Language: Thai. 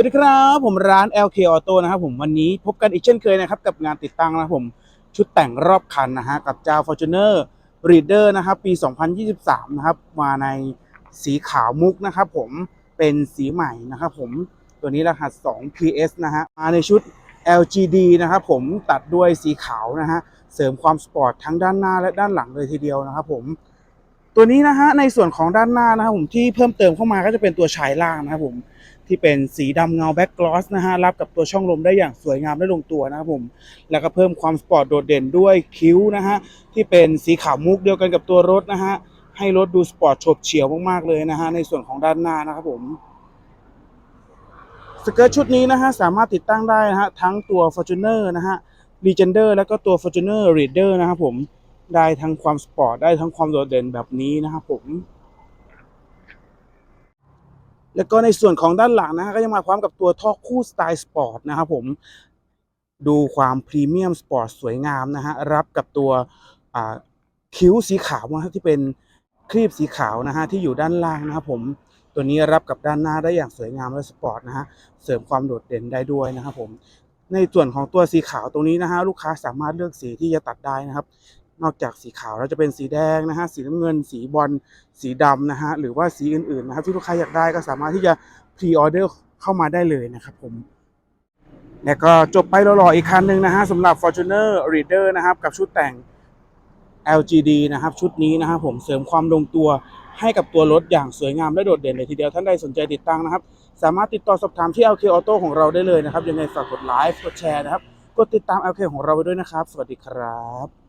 วัสดีครับผมร้าน LK Auto นะครับผมวันนี้พบกันอีกเช่นเคยนะครับกับงานติดตั้งนะครับผมชุดแต่งรอบคันนะฮะกับเจ้า Fortuner Reader นะครับปี 2023 นะครับมาในสีขาวมุกนะครับผมเป็นสีใหม่นะครับผมตัวนี้รหัส 2 PS นะฮะมาในชุด LGD นะครับผมตัดด้วยสีขาวนะฮะเสริมความสปอร์ตทั้งด้านหน้าและด้านหลังเลยทีเดียวนะครับผม ตัวนี้นะฮะในส่วนของด้านหน้านะครับผมที่เพิ่มเติมเข้ามาก็จะเป็นตัวชายล่างนะครับผมที่เป็นสีดำเงาแบ็กกลอสนะฮะรับกับตัวช่องลมได้อย่างสวยงามและลงตัวนะครับผมแล้วก็เพิ่มความสปอร์ตโดดเด่นด้วยคิ้วนะฮะที่เป็นสีขาวมุกเดียวกันกับตัวรถนะฮะให้รถดูสปอร์ตโฉบเฉี่ยวมากๆเลยนะฮะในส่วนของด้านหน้านะครับผมสเกิร์ตชุดนี้นะฮะสามารถติดตั้งได้นะฮะทั้งตัว Fortuner นะฮะ Legender แล้วก็ตัว Fortuner Reader นะครับผม ได้ทั้งความสปอร์ตได้ทั้งความโดดเด่นแบบนี้นะครับผม แล้วก็ในส่วนของด้านหลังนะฮะก็จะมาพร้อมกับตัวท่อคู่สไตล์สปอร์ตนะครับผมดูความพรีเมียมสปอร์ตสวยงามนะฮะรับกับตัวคิ้วสีขาวนะฮะที่เป็นครีบสีขาวนะฮะที่อยู่ด้านล่างนะครับผมตัวนี้รับกับด้านหน้าได้อย่างสวยงามและสปอร์ตนะฮะเสริมความโดดเด่นได้ด้วยนะครับผมในส่วนของตัวสีขาวตรงนี้นะฮะลูกค้าสามารถเลือกสีที่จะตัดได้นะครับ นอกจากสีขาวแล้วจะเป็นสีแดงนะฮะสีน้ำเงิน สีบอลสีดำนะฮะหรือว่าสีอื่นๆนะครับที่ลูกค้าอยากได้ก็สามารถที่จะพรีออเดอร์เข้ามาได้เลยนะครับผมแล้วก็จบไปหล่อๆอีกคันหนึ่งนะฮะสำหรับ Fortuner Reader นะครับกับชุดแต่ง LGD นะครับชุดนี้นะครับผมเสริมความลงตัวให้กับตัวรถอย่างสวยงามและโดดเด่นเลยทีเดียวท่านใดสนใจติดตั้งนะครับ สามารถติดต่อสอบถามที่ LK Auto ของเราได้เลยนะครับยังไงฝากกดไลค์กดแชร์นะครับกดติดตาม LK ของเราไว้ด้วยนะครับ สวัสดีครับ